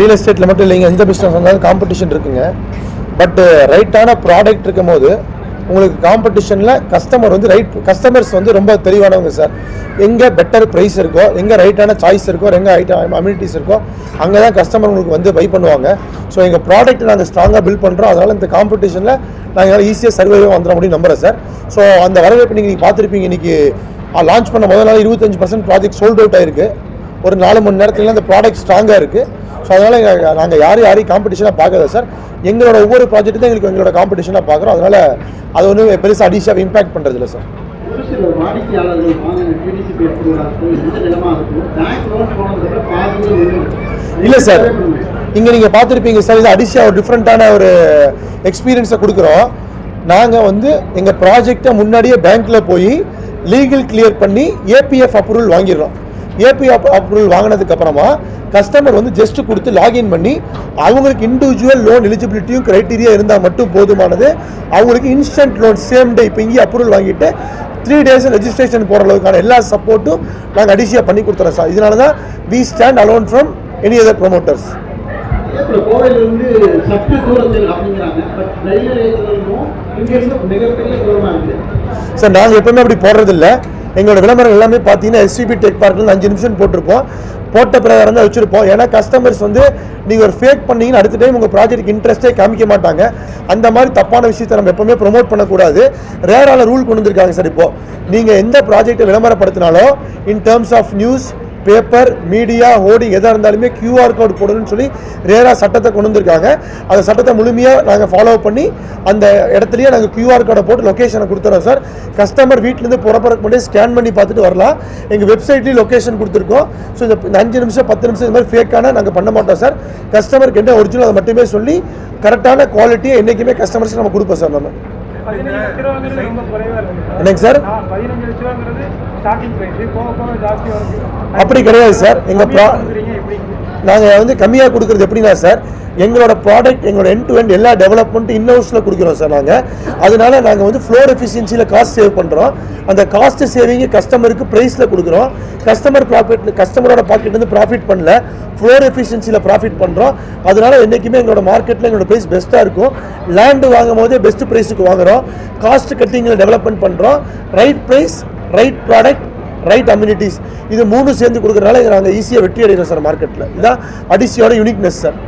Real எஸ்டேட்டில் மட்டும் இல்லைங்க எந்த பிஸ்னஸ் வந்தாலும் காம்படிஷன் இருக்குங்க. பட்டு ரைட்டான uh, ப்ராடக்ட் இருக்கும் போது உங்களுக்கு காம்படிஷனில் கஸ்டமர் வந்து ரைட் கஸ்டமர்ஸ் வந்து ரொம்ப தெளிவானவங்க சார். எங்கே பெட்டர் ப்ரைஸ் இருக்கோ எங்கே ரைட்டான சாய்ஸ் இருக்கோ எங்கே ஐட்டம் அம்யூனிட்டிஸ் இருக்கோ அங்கே தான் கஸ்டமர் உங்களுக்கு வந்து பை பண்ணுவாங்க. ஸோ எங்கள் ப்ராடக்ட் நாங்கள் ஸ்ட்ராங்காக பில்ட் பண்ணுறோம் அதனால் இந்த காம்படிஷனில் நாங்கள் ஈஸியாக சர்வைவாக வந்துட முடியும் நம்புறேன் சார். ஸோ அந்த வரவேற்பு நீங்கள் நீங்கள் பார்த்துருப்பீங்க. இன்றைக்கி லான்ச் பண்ண முதல் நாள் இருபத்தஞ்சு பர்சன்ட் ப்ராஜெக்ட் சோல்ட் அவுட் ஆயிருக்கு. ஒரு நாலு மணி நேரத்தில் அந்த ப்ராடக்ட் ஸ்ட்ராங்காக இருக்குது ஸோ அதனால் நாங்கள் யாரும் யாரையும் காம்படிஷனாக பார்க்கல சார் எங்களோட ஒவ்வொரு ப்ராஜெக்ட்டும் எங்களுக்கு எங்களோட காம்படிஷனாக பார்க்குறோம். அதனால் அது ஒன்றும் பெருசாக அடிஷாக இம்பாக்ட் பண்ணுறது இல்லை சார் இல்லை சார் இங்கே நீங்கள் பார்த்துருப்பீங்க சார் இது அடிஷா ஒரு டிஃப்ரெண்ட்டான ஒரு எக்ஸ்பீரியன்ஸை கொடுக்குறோம். நாங்கள் வந்து எங்கள் ப்ராஜெக்டை முன்னாடியே பேங்க்கில் போய் லீகல் கிளியர் பண்ணி ஏபிஎஃப் அப்ரூவல் வாங்கிடுறோம். ஏபிஎஃப் அப்ரூவல் வாங்கினதுக்கு அப்புறமா கஸ்டமர் வந்து ஜஸ்ட் கொடுத்து லாகின் பண்ணி அவங்களுக்கு இண்டிவிஜுவல் லோன் எலிஜிபிலிட்டியும் க்ரைட்டீரியா இருந்தால் மட்டும் போதுமானது. அவங்களுக்கு இன்ஸ்டன்ட் லோன் சேம் டே இப்போ இங்கே அப்ரூவல் வாங்கிட்டு த்ரீ டேஸ் ரெஜிஸ்ட்ரேஷன் போகிற அளவுக்கான எல்லா சப்போர்ட்டும் நாங்கள் அடிஷியாக பண்ணி கொடுத்துறோம் சார். இதனால தான் we stand alone from any other promoters sir நாங்கள் எப்பவுமே அப்படி போடுறதில்ல. எங்களோட விளம்பரம் எல்லாமே பார்த்தீங்கன்னா எஸ்விபி டெக் பார்க்கில் அஞ்சு நிமிஷம் போட்டிருப்போம். போட்ட பிரகாரம் தான் வச்சுருப்போம். ஏன்னா கஸ்டமர்ஸ் வந்து நீங்கள் ஒரு ஃபேக் பண்ணிங்கன்னா அடுத்த டைம் உங்கள் ப்ராஜெக்ட் இன்ட்ரெஸ்ட்டே காமிக்க மாட்டாங்க. அந்த மாதிரி தப்பான விஷயத்தை நம்ம எப்பவுமே ப்ரொமோட் பண்ணக்கூடாது. ரேரான ரூல் கொண்டு வந்திருக்காங்க சார் இப்போது நீங்கள் எந்த ப்ராஜெக்ட்டை விளம்பரப்படுத்தினாலும் in terms of newspaper media hoarding எதாக இருந்தாலுமே கியூஆர் கோடு போடணும்னு சொல்லி ரேராக சட்டத்தை கொண்டு வந்திருக்காங்க. அந்த சட்டத்தை முழுமையாக நாங்கள் ஃபாலோ பண்ணி அந்த இடத்துலையே நாங்கள் கியூஆர் கோடை போட்டு லொக்கேஷனை கொடுத்துறோம் சார் கஸ்டமர் வீட்டிலேருந்து புறப்பறக்கு முன்னாடி ஸ்கேன் பண்ணி பார்த்துட்டு வரலாம். எங்கள் வெப்சைட்லேயும் லொக்கேஷன் கொடுத்துருக்கோம். ஸோ இந்த இந்த அஞ்சு நிமிஷம் பத்து நிமிஷம் இந்த மாதிரி ஃபேக்கான நாங்கள் பண்ண மாட்டோம் சார் கஸ்டமருக்கு என்ன ஒரிஜினல் அதை மட்டுமே சொல்லி கரெக்டான குவாலிட்டியை என்றைக்குமே கஸ்டமர்ஸ்க்கு நம்ம கொடுப்போம் சார் நம்ம. என்னங்க சார்? அப்படி கிடையாது சார். எங்கள் ப்ரா நாங்கள் வந்து கம்மியாக கொடுக்குறது எப்படின்னா சார் எங்களோட ப்ராடக்ட் எங்களோட என் டு எண்ட் எல்லா டெவலப்மெண்ட்டும் இன்னோஸில் கொடுக்குறோம் சார் நாங்கள் அதனால நாங்கள் வந்து ஃப்ளோர் எஃபிஷியன்சியில் காஸ்ட் சேவ் பண்ணுறோம் அந்த காஸ்ட் சேவிங் கஸ்டமருக்கு ப்ரைஸில் கொடுக்குறோம். கஸ்டமர் ப்ராஃபிட் கஸ்டமரோட பாக்கெட்லேருந்து ப்ராஃபிட் பண்ணல. ஃப்ளோர் எஃபிஷியன்சியில் ப்ராஃபிட் பண்ணுறோம் அதனால என்றைக்குமே எங்களோட மார்க்கெட்டில் எங்களோட ப்ரைஸ் பெஸ்ட்டாக இருக்கும். லேண்டு வாங்கும் போதே பெஸ்ட் ப்ரைஸுக்கு வாங்குறோம். காஸ்ட் கட்டிங்கில் டெவலப்மெண்ட் பண்ணுறோம் right price right product right amenities இது மூணு சேர்ந்து கொடுக்குறதுனால இதை நாங்கள் ஈஸியாக வெற்றி அடைகிறோம் சார் மார்க்கெட்டில் இதான் அடிசியோட யூனிக்னஸ் சார்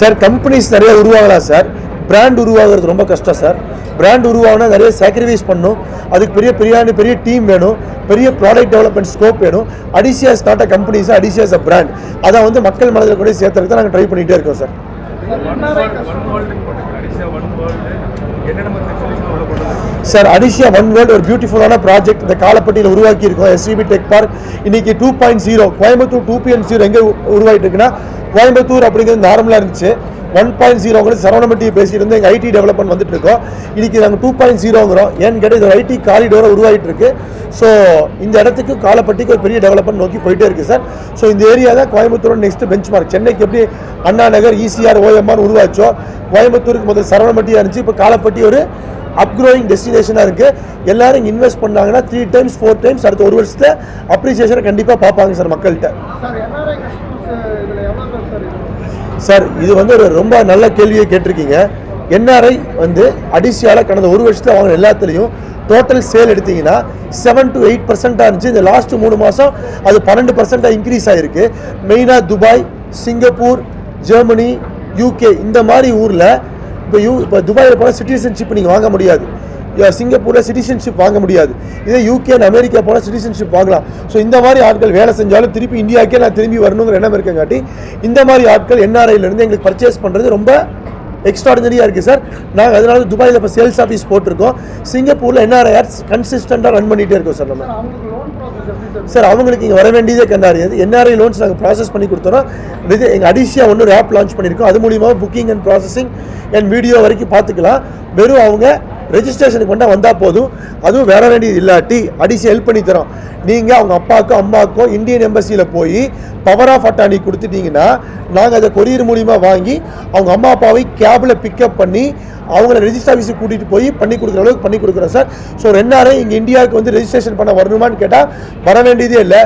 சார் கம்பெனிஸ் நிறைய உருவாகலாம் சார் பிராண்ட் உருவாகிறது ரொம்ப கஷ்டம் சார் பிராண்ட் உருவாகினா நிறைய சாக்ரிஃபைஸ் பண்ணும். அதுக்கு பெரிய பெரிய பெரிய டீம் வேணும். பெரிய ப்ராடக்ட் டெவலப்மெண்ட் ஸ்கோப் வேணும். அடிசியாஸ் நாட் அ கம்பெனிஸ் அடிசியாஸ் அ பிராண்ட் அதை வந்து மக்கள் மனதில் கூட சேர்த்துறதுக்கு தான் நாங்கள் ட்ரை பண்ணிகிட்டே இருக்கோம் சார் சார் அடிஷியா ஒன் வேர்ல்டு ஒரு பியூட்டிஃபுல்லான ப்ராஜெக்ட் இந்த காலப்பட்டியில் உருவாக்கி இருக்கோம் எஸ்விபி டெக் பார்க் இன்னைக்கு two point zero Coimbatore two point zero எங்கே உருவாகிட்டு இருக்குன்னா கோயம்புத்தூர் அப்படிங்கிறது நார்மலாக இருந்துச்சு. ஒன் பாயிண்ட் ஜீரோங்கிறது சரவணமட்டியை பேசிட்டு இருந்து எங்கள் ஐடி டெவலப்மெண்ட் வந்துட்டு இருக்கோம். இன்னைக்கு நாங்கள் டூ பாயிண்ட் ஜீரோங்கிறோம் ஏன்னு கேட்டால் இது ஐடி காரிடோரை உருவாகிட்டு இருக்கு ஸோ இந்த இடத்துக்கு காலப்பட்டிக்கு ஒரு பெரிய டெவலப்மெண்ட் நோக்கி போயிட்டே இருக்கு சார். ஸோ இந்த ஏரியா தான் கோயம்புத்தூரோட நெக்ஸ்ட் பெஞ்ச் மார்க் சென்னைக்கு எப்படி அண்ணா நகர் இசிஆர் ஓஎம்ஆர் உருவாச்சோ கோயம்புத்தூருக்கு முதல் சரவணமட்டியாக இருந்துச்சு. இப்போ காலப்பட்டி ஒரு அப்க்ரோயிங் டெஸ்டினேஷனாக இருக்குது எல்லாரும் இன்வெஸ்ட் பண்ணாங்கன்னா த்ரீ டைம்ஸ் ஃபோர் டைம்ஸ் அடுத்த ஒரு வருஷத்தில் அப்ரிசியேஷனை கண்டிப்பாக பார்ப்பாங்க சார் மக்கள்கிட்ட. சார் இது? வந்து ஒரு ரொம்ப நல்ல கேள்வியை கேட்டிருக்கீங்க. என்ஆர்ஐ வந்து அடிஷியால கடந்த ஒரு வருஷத்தில் வாங்கின எல்லாத்துலேயும் டோட்டல் சேல் எடுத்தீங்கன்னா செவன் டு எயிட் பர்சன்ட்டாக இருந்துச்சு. இந்த லாஸ்ட் மூணு மாதம் அது பன்னெண்டு பர்சன்ட்டாக இன்க்ரீஸ் ஆகிருக்கு மெயினாக துபாய் சிங்கப்பூர் ஜெர்மனி யூகே இந்த மாதிரி ஊரில் இப்போ யூ இப்போ துபாயில் போனால் சிட்டிசன்ஷிப் நீங்கள் வாங்க முடியாது. சிங்கப்பூரில் சிட்டிசன்ஷிப் வாங்க முடியாது. இதே யூகே அமெரிக்கா போனால் சிட்டிசன்ஷிப் வாங்கலாம். ஸோ இந்த மாதிரி ஆட்கள் வேலை செஞ்சாலும் திருப்பி இந்தியாவுக்கே நான் திரும்பி வரணுங்கிற எண்ணம் இருக்கங்காட்டி இந்த மாதிரி ஆட்கள் என்ஆர்ஐலேருந்து இருந்து எங்களுக்கு பர்ச்சேஸ் பண்ணுறது ரொம்ப எக்ஸ்ட்ராடினரியாக இருக்குது சார் நாங்கள் அதனால துபாயில் இப்போ சேல்ஸ் ஆஃபீஸ் போட்டிருக்கோம். சிங்கப்பூரில் என்ஆர்ஐ ஆர்ட்ஸ் கன்சிஸ்டண்ட்டாக ரன் பண்ணிகிட்டே இருக்கோம் சார் நம்ம. சார் அவங்களுக்கு இங்கே வர வேண்டியதே கண்டாரியாது என்ஆர்ஐ லோன்ஸ் நாங்கள் ப்ராசஸ் பண்ணி கொடுத்துறோம் இது எங்கள் அடிசியா ஒன்று ஒரு ஆப் லான்ச் பண்ணியிருக்கோம். அது மூலியமாக booking and processing and video வரைக்கும் பார்த்துக்கலாம். வெறும் அவங்க ரெஜிஸ்ட்ரேஷனுக்கு மட்டும் வந்தால் போதும். அதுவும் வேற வேண்டியது இல்லாட்டி அடிஷி ஹெல்ப் பண்ணி தரோம். நீங்கள் அவங்க அப்பாவுக்கோ அம்மாவுக்கோ இந்தியன் எம்பசியில் போய் பவர் ஆஃப் அட்டானி கொடுத்துட்டீங்கன்னா நாங்கள் அதை கொரியர் மூலிமா வாங்கி அவங்க அம்மா அப்பாவை கேபில் பிக்கப் பண்ணி அவங்கள ரெஜிஸ்டர் ஆஃபீஸுக்கு கூட்டிகிட்டு போய் பண்ணி கொடுக்குற அளவுக்கு பண்ணி கொடுக்குறோம் சார் ஸோ ரெண்டாயிரம் இங்கே இந்தியாவுக்கு வந்து ரெஜிஸ்ட்ரேஷன் பண்ண வரணுமான்னு கேட்டால் வர வேண்டியதே இல்லை.